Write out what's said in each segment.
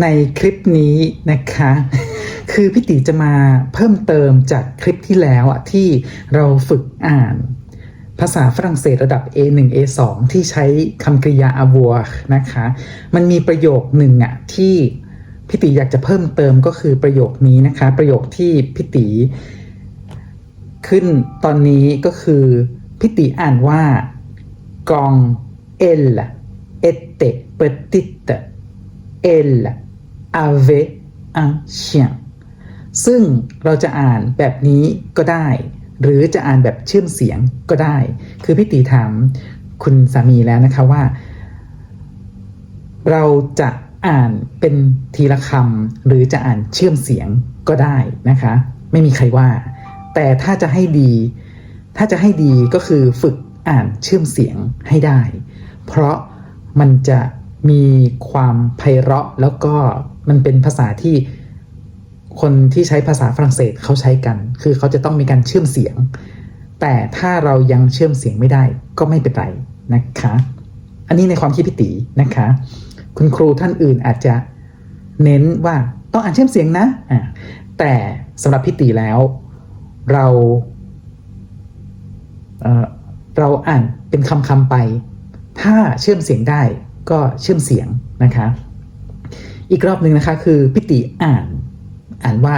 ในคลิปนี้นะคะ คือพี่ติจะมาเพิ่มเติมจากคลิปที่แล้วอะที่เราฝึกอ่าน ภาษาฝรั่งเศสระดับ A1 A2 ที่ใช้คำกริยา avoir นะคะ มันมีประโยคหนึ่งอะที่พี่ติอยากจะเพิ่มเติมก็คือประโยคนี้นะคะ ประโยคที่พี่ติขึ้นตอนนี้ก็คือพี่ติอ่านว่า กอง elle était petite elle avait un chien ซึ่งเราจะอ่านแบบนี้ก็ได้ หรือจะอ่านแบบเชื่อมเสียงก็ได้ คือพี่ตีถามคุณสามีแล้วนะคะว่า เราจะอ่านเป็นทีละคำหรือจะอ่านเชื่อมเสียงก็ได้นะคะ ไม่มีใครว่า แต่ถ้าจะให้ดี ถ้าจะให้ดีก็คือฝึกอ่านเชื่อมเสียงให้ได้ เพราะมันจะมีความไพเราะแล้วก็ มันเป็นภาษาที่คนที่ใช้ภาษาฝรั่งเศสเขาใช้กัน คือเขาจะต้องมีการเชื่อมเสียง แต่ถ้าเรายังเชื่อมเสียงไม่ได้ก็ไม่เป็นไรนะคะ อันนี้ในความคิดพิตินะคะ คุณครูท่านอื่นอาจจะเน้นว่าต้องอ่านเชื่อมเสียงนะอะแต่สำหรับพิติแล้ว เราเเราอ่านเป็นคำคำๆไป ถ้าเชื่อมเสียงได้ก็เชื่อมเสียงนะคะ อีกรอบหนึ่งนะคะ คือพิติอ่าน อ่านว่า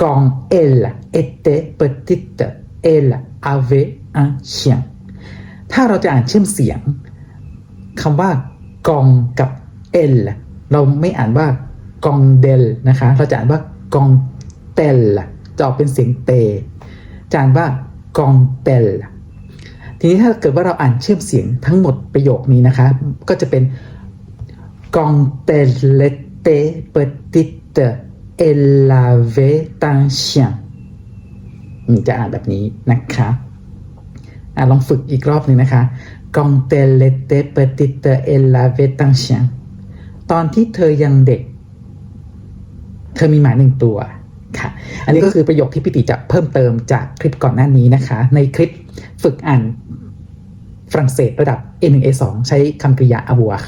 quand elle était petite elle avait un chien ถ้าเราจะอ่านเชื่อมเสียงคำว่ากองกับ elle เราไม่อ่านว่ากองเดลนะคะ เราจะอ่านว่ากองเตลจะออกเป็นเสียงเตจะอ่านว่ากองเตลทีนี้ถ้าเกิดว่าเราอ่านเชื่อมเสียงทั้งหมดประโยคนี้นะคะ ก็จะเป็น quand elle était petite elle avait un chien อืมจะอ่านแบบนี้นะคะอะลองฝึกอีกรอบหนึ่งนะคะ quand elle était petite elle avait un chien ตอนที่เธอยังเด็ก เธอมีหมาหนึ่งตัวค่ะ อันนี้ก็คือประโยคที่พี่ติจะเพิ่มเติมจากคลิปก่อนหน้านี้นะคะ ในคลิปฝึกอ่านฝรั่งเศสระดับ A1 A2 ใช้คำกริยา avoir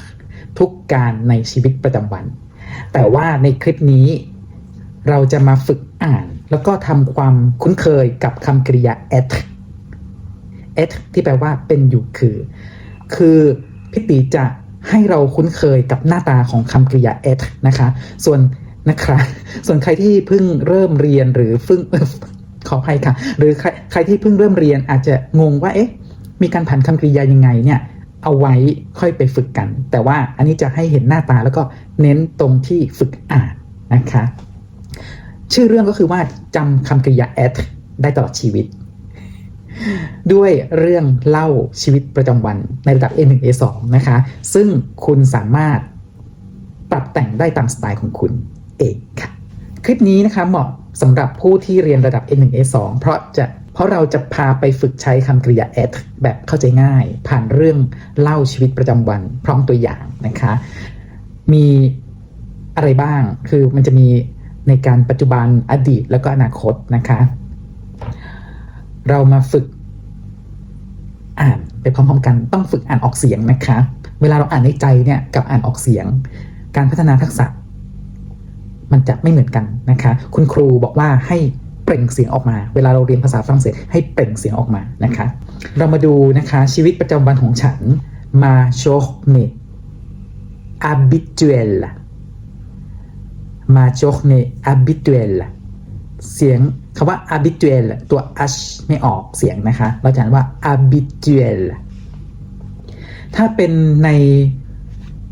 การในชีวิตประจำวัน แต่ว่าในคลิปนี้เราจะมาฝึกอ่าน แล้วก็ทำความคุ้นเคยกับคำกริยา être être ที่แปลว่าเป็นอยู่คือ คือพี่ตีจะให้เราคุ้นเคยกับหน้าตาของคำกริยา être นะคะ ส่วนนะคะส่วนใครที่เพิ่งเริ่มเรียนหรือเพิ่งขออภัยค่ะ หรือใครใครที่เพิ่งเริ่มเรียนอาจจะงงว่าเอ๊ะมีการผันคำกริยายังไงเนี่ย เอาไว้ค่อยไปฝึกกัน แต่ว่าอันนี้จะให้เห็นหน้าตาแล้วก็เน้นตรงที่ฝึกอ่านนะคะ ชื่อเรื่องก็คือว่าจำคำกริยา at ได้ตลอดชีวิต ด้วยเรื่องเล่าชีวิตประจำวันในระดับ A1 A2 นะคะ ซึ่งคุณสามารถปรับแต่งได้ตามสไตล์ของคุณเองค่ะ คลิปนี้นะคะเหมาะสำหรับผู้ที่เรียนระดับ A1 A2 เพราะจะ เพราะเราจะพาไปฝึกใช้คำกริยา at แบบเข้าใจง่าย ผ่านเรื่องเล่าชีวิตประจำวัน พร้อมตัวอย่างนะคะ มีอะไรบ้าง คือมันจะมีในการปัจจุบันอดีตแล้วก็อนาคตนะคะ เรามาฝึกอ่านไปพร้อมๆกัน ต้องฝึกอ่านออกเสียงนะคะ เวลาเราอ่านในใจเนี่ยกับอ่านออกเสียง การพัฒนาทักษะ มันจะไม่เหมือนกันนะคะ คุณครูบอกว่าให้ เปล่งเสียงออกมา เวลาเราเรียนภาษาฝรั่งเศสให้เปล่งเสียงออกมานะคะ เรามาดูนะคะชีวิตประจำวันของฉันมาโชเน habituelle ma journée habituelle เสียงคำว่า habituel ตัว h ไม่ออกเสียงนะคะ เราจะอ่านว่า habituel ถ้าเป็นใน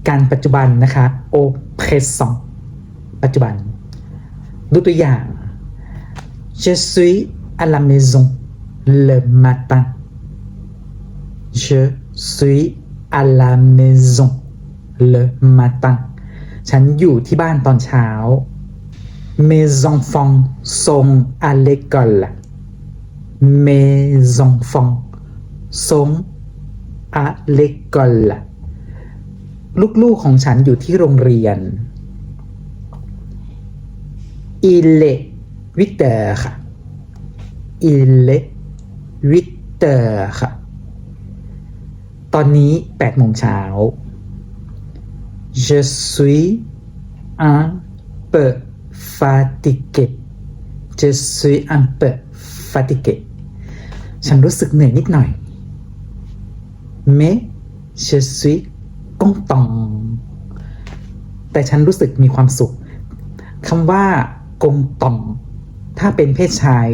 การปัจจุบันนะคะ au présent ปัจจุบัน ดูตัวอย่าง je suis à la maison le matin je suis à la maison le matin ฉันอยู่ที่บ้านตอนเช้า mes enfants sont à l'école mes enfants sont à l'école ลูกๆของฉันอยู่ที่โรงเรียน il est วิตเตอร์ค่ะอิเลวิตเตอร์ค่ะ ตอนนี้แปดโมงเช้า je suis un peu fatigué je suis un peu fatigué ฉันรู้สึกเหนื่อยนิดหน่อย mais je suis content แต่ฉันรู้สึกมีความสุขคำว่ากงตอง ถ้าเป็นเพศชาย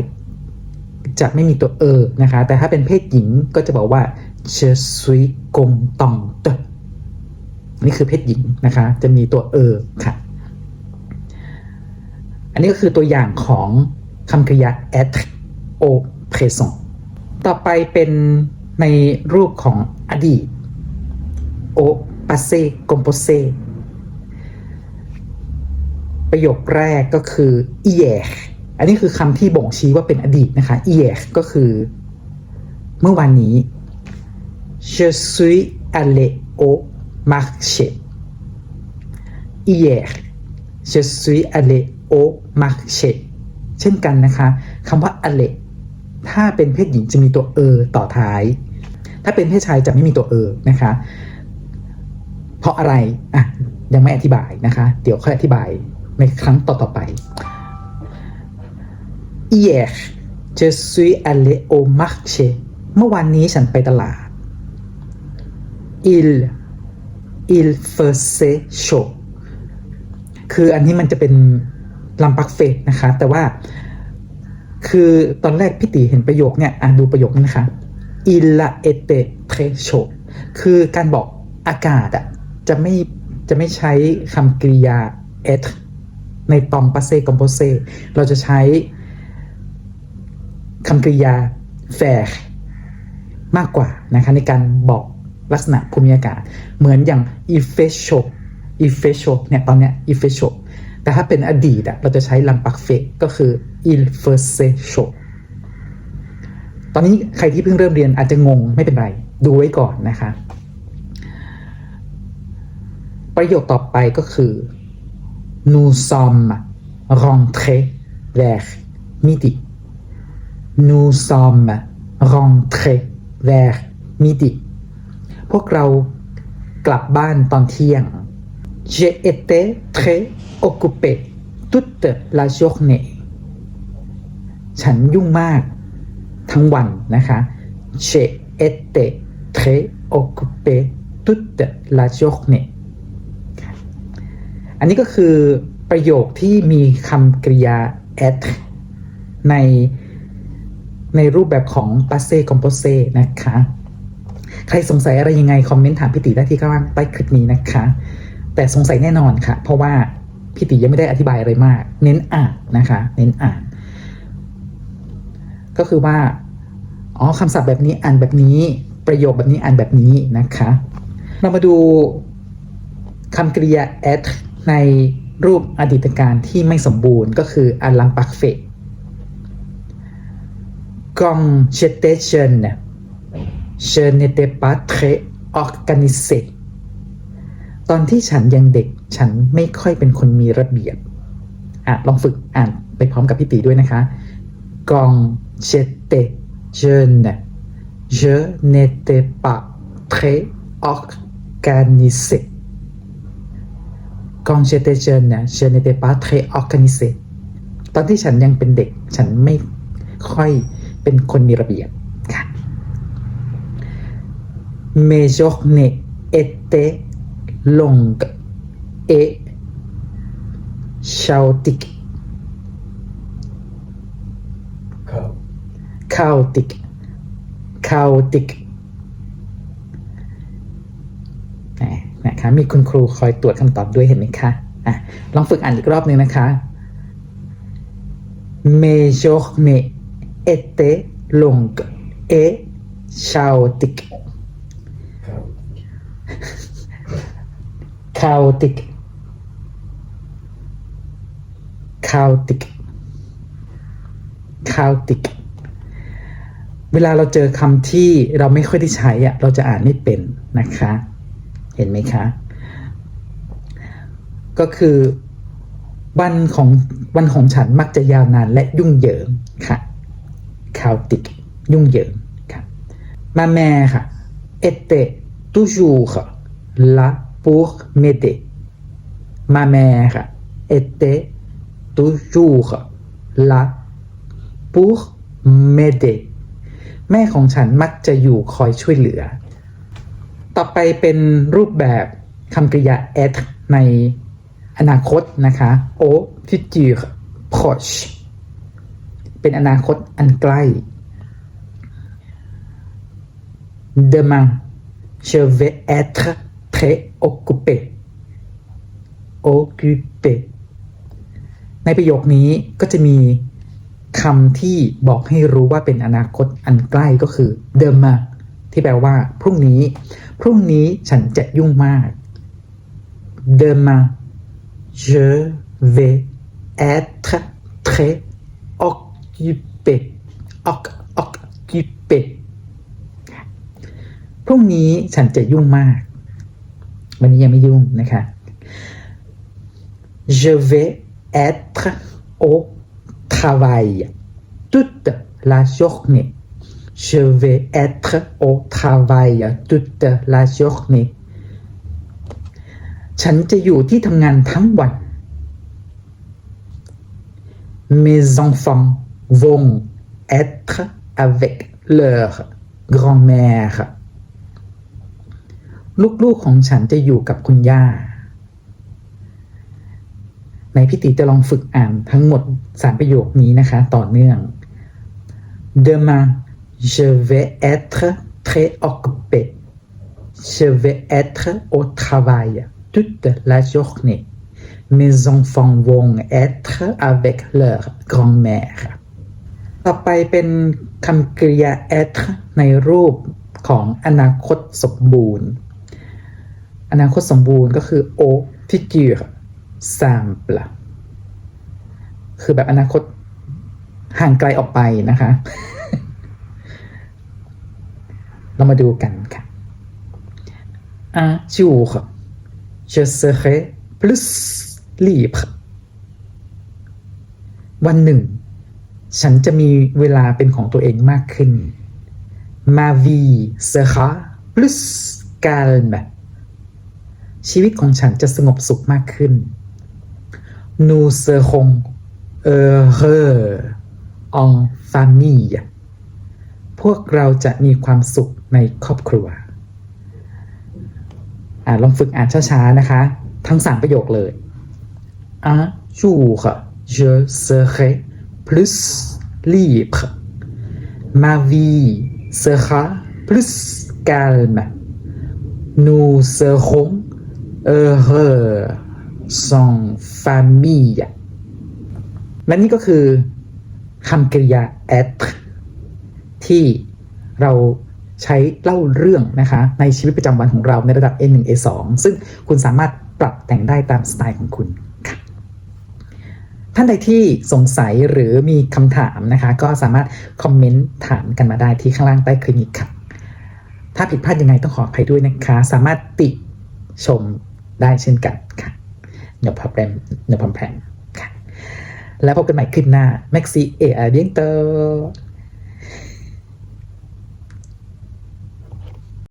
จะไม่มีตัวเออนะคะ แต่ถ้าเป็นเพศหญิงก็จะบอกว่า je suis contente นี่คือเพศหญิงนะคะ จะมีตัวเออค่ะ อันนี้ก็คือตัวอย่างของคำกริยา être au présent ต่อไปเป็นในรูปของอดีต au passé composé ประโยคแรกก็คือ hier อันนี้คือคำที่บ่งชี้ว่าเป็นอดีตนะคะ i e r ก็คือ เมื่อวานนี้ je suis allé au marché hier je suis allé au marché เช่นกันนะคะคำว่า aller ถ้าเป็นเพศหญิงจะมีตัวเออต่อท้าย ถ้าเป็นเพศชายจะไม่มีตัวเออนะคะ เพราะอะไร อะ ยังไม่อธิบายนะคะ เดี๋ยวค่อยอธิบายในครั้งต่อๆไป Hier je suis allé au marché เมื่อวานนี้ฉันไปตลาด Il il faisait chaud คืออันนี้มันจะเป็นลำปักเฟกนะคะ แต่ว่า คือตอนแรกพี่ตีเห็นประโยคเนี่ยอะดูประโยคนี้นะคะ il a été très chaud คือการบอกอากาศอะจะไม่จะไม่ใช้คำกริยา être ในตอม passé composé เราจะใช้ คำกริยา faire มากกว่านะคะในการบอกลักษณะภูมิอากาศ เหมือนอย่าง il fait chaud il fait chaud เนี่ยตอนเนี้ย il fait chaud แต่ถ้าเป็นอดีตอะเราจะใช้ลำปักเฟกก็คือ il faisait chaud ตอนนี้ใครที่เพิ่งเริ่มเรียนอาจจะงงไม่เป็นไร ดูไว้ก่อนนะคะ ประโยคต่อไปก็คือ nous sommes rentrés vers midi nous sommes rentrés vers midi พวกเรากลับบ้านตอนเที่ยง j'ai été très occupé toute la journée ฉันยุ่งมากทั้งวันนะคะ j'ai été très occupé toute la journée อันนี้ก็คือประโยคที่มีคำกริยา être ใน ในรูปแบบของ passé composé นะคะ ใครสงสัยอะไรยังไง คอมเมนต์ถามพี่ติได้ที่ข้างล่างใต้คลิปนี้นะคะ แต่สงสัยแน่นอนค่ะ เพราะว่าพี่ติยังไม่ได้อธิบายอะไรมาก เน้นอ่านนะคะ เน้นอ่าน ก็คือว่าอ๋อคำศัพท์แบบนี้อ่านแบบนี้ ประโยคแบบนี้อ่านแบบนี้นะคะ เรามาดูคำกริยา at ในรูปอดีตการที่ไม่สมบูรณ์ก็คืออัลลังปักเฟ ก Quand j'étais jeune, je n'étais pas très organisé ตอนที่ฉันยังเด็ก ฉันไม่ค่อยเป็นคนมีระเบียบ อะ ลองฝึกอ่านไปพร้อมกับพี่ตีด้วยนะคะ Quand j'étais jeune, je n'étais pas très organisé Quand j'étais jeune, je n'étais pas très organisé ตอนที่ฉันยังเป็นเด็ก ฉันไม่ค่อย เป็นคนมีระเบียบค่ะ Mes journées étaient longues et chaotiques ครับ chaotic chaotic อะนะคะมีคุณครูคอยตรวจคำตอบด้วยเห็นไหมคะอะลองฝึกอ่านอีกรอบหนึ่งนะคะ Mes journées étaient longues et chaotiques ครับ chaotic chaotic chaotic เวลาเราเจอคำที่เราไม่ค่อยได้ใช้อะเราจะอ่านไม่เป็นนะคะ เห็นไหมคะ ก็คือวันของวันของฉันมักจะยาวนานและยุ่งเหยิงค่ะ คาติก ยุ่งเหยิงครับมาแม่ค่ะเอเตตูจูค่ะลาปูเมเดมาแม่ค่ะเอเตตูจูค่ะลาปูเมเดแม่ของฉันมักจะอยู่คอยช่วยเหลือ ต่อไปเป็นรูปแบบคำกริยา être ในอนาคตนะคะ au futur proche เป็นอนาคตอันใกล้ Demain je vais être très occupé occupé ในประโยคนี้ก็จะมีคำที่บอกให้รู้ว่าเป็นอนาคตอันใกล้ก็คือ demain ที่แปลว่า พรุ่งนี้ พรุ่งนี้ฉันจะยุ่งมาก demain je vais être très occupé occupé พรุ่งนี้ฉันจะยุ่งมาก วันนี้ยังไม่ยุ่งนะคะ Je vais être au travail toute la journée. Je vais être au travail toute la journée. ฉันจะอยู่ที่ทำงานทั้งวัน Mes enfants vont être avec leur grand-mère. ลูกๆของฉันจะอยู่กับคุณย่า ในพิธีจะลองฝึกอ่านทั้งหมดสามประโยคนี้นะคะ ต่อเนื่อง Demain je vais être très occupé je vais être au travail toute la journée mes enfants vont être avec leur grand-mère ต่อไปเป็นคำกริยา être ในรูปของอนาคตสมบูรณ์ อนาคตสมบูรณ์ก็คือ au futur simple คือแบบอนาคตห่างไกลออกไปนะคะ เรามาดูกันค่ะ Un jour je serai plus libre วันหนึ่ง ฉันจะมีเวลาเป็นของตัวเองมากขึ้น Ma vie sera plus calme ชีวิตของฉันจะสงบสุขมากขึ้น Nous serons heureux en famille พวกเราจะมีความสุขในครอบครัวอ่าลองฝึกอ่านช้าๆนะคะ ทั้งสามประโยคเลย Un jour je serai plus libre ma vie sera plus calme nous serons heureux sans famille และนี่ก็คือคำกริยา être ที่เราใช้เล่าเรื่องนะคะในชีวิตประจำวันของเราในระดับ A1 A2 ซึ่งคุณสามารถปรับแต่งได้ตามสไตล์ของคุณ ท่านใดที่สงสัยหรือมีคำถามนะคะ ก็สามารถคอมเมนต์ถามกันมาได้ที่ข้างล่างใต้คลิปนี้ค่ะ ถ้าผิดพลาดยังไงต้องขออภัยด้วยนะคะ สามารถติชมได้เช่นกันค่ะ no problem no problem ค่ะ แล้วพบกันใหม่คลิปหน้า Maxi เออเบียงเตอร์